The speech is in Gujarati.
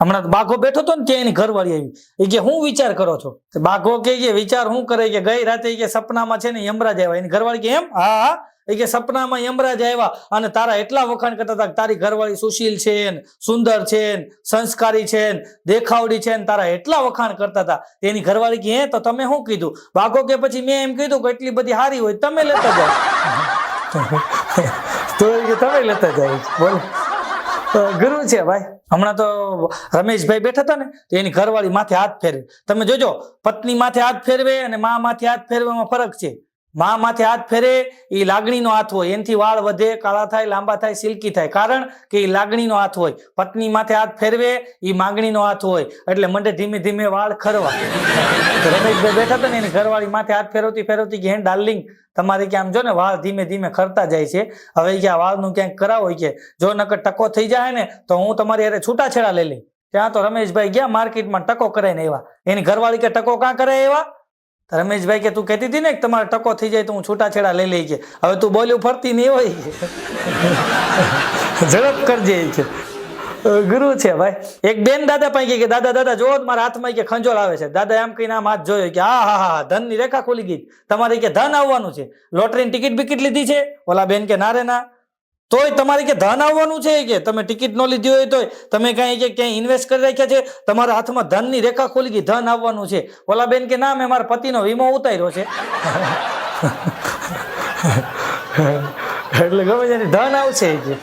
હમણાં બાઘો બેઠો હતો ને ત્યાં એની ઘરવાળી આવી. એ કે, હું વિચાર કરો છો? બાઘો કે, વિચાર હું કરે? કે ગઈ રાતે કે, સપનામાં છે ને યમરાજ આવ્યા. એની ઘરવાળી કે, એમ? હા એ કે, સપનામાં યમરાજ આવ્યા અને તારા એટલા વખાણ કરતા હતા તારી ઘરવાળી સુશીલ છે ને, સુંદર છે ને, સંસ્કારી છે ને, દેખાવડી છે ને, તારા એટલા વખાણ કરતા હતા. એની ઘરવાળી કે, હે, તો તમે શું કીધું? બાઘો કે, પછી મેં એમ કીધું કે, એટલી બધી હારી હોય તમે લેતા જાઓ. તો તમે લેતા જાઓ. બોલો. ગુરુ છે ભાઈ. હમણાં તો રમેશભાઈ બેઠા હતા ને, તો એની ઘરવાળી માથે હાથ ફેરવે. તમે જોજો, પત્ની માથે હાથ ફેરવે અને મા માથે હાથ ફેરવામાં ફરક છે. મા માથે હાથ ફેરે એ લાગણીનો હાથ હોય. એનથી વાળ વધે, કાળા થાય, લાંબા થાય, સિલ્કી થાય. કારણ કે એ લાગણીનો હાથ હોય. પત્ની માથે હાથ ફેરવે એ માગણીનો હાથ હોય. એટલે મંડે ધીમે ધીમે વાળ ખરવા. રમેશભાઈ બેઠા હતા ને, એની ઘરવાળી માથે હાથ ફેરવતી ફેરવતી કે હે ડાર્લિંગ, તમારે કે આમ જો ને વાળ ધીમે ધીમે ખરતા જાય છે. હવે કે આ વાળનું ક્યાંક કરાવો કે, જો નકર ટકો થઈ જાય ને, તો હું તમારી હારે છૂટાછેડા લઈ લઈ. ત્યાં તો રમેશભાઈ ગયા માર્કેટમાં ટકો કરાઈને આવ્યા. એની ઘરવાળી કે ટકો કાં કરાય એવા? રમેશભાઈ કે, તું કહેતી હતી ને તમારે ટકો થઈ જાય તો હું છૂટાછેડા લઈ લઈ કે હવે તું બોલ્યું, ફરતી નહીં હોય. ઝડપ કરજે કે ગુરુ છે ભાઈ. એક બેન દાદા પાસે કે દાદા દાદા જોવો મારા હાથમાં કે ખંજોળ આવે છે. દાદા એમ કહીને આમ હાથ જોયો કે, હા હા હા ધનની રેખા ખુલી ગઈ તમારે કે ધન આવવાનું છે. લોટરીની ટિકિટ બિકિટ લીધી છે? ઓલા બેન કે, ના રે, ના. તોય તમારે કે ધન આવવાનું છે કે તમે ટિકિટ ન લીધી હોય તોય તમે કાંઈ કે ક્યાંય ઇન્વેસ્ટ કરી રાખ્યા છે, તમારા હાથમાં ધનની રેખા ખુલી ગઈ ધન આવવાનું છે. ઓલા બેન કે ના, મેં મારા પતિનો વીમો ઉતાર્યો છે. એટલે ગમે ત્યારે ધન આવશે કે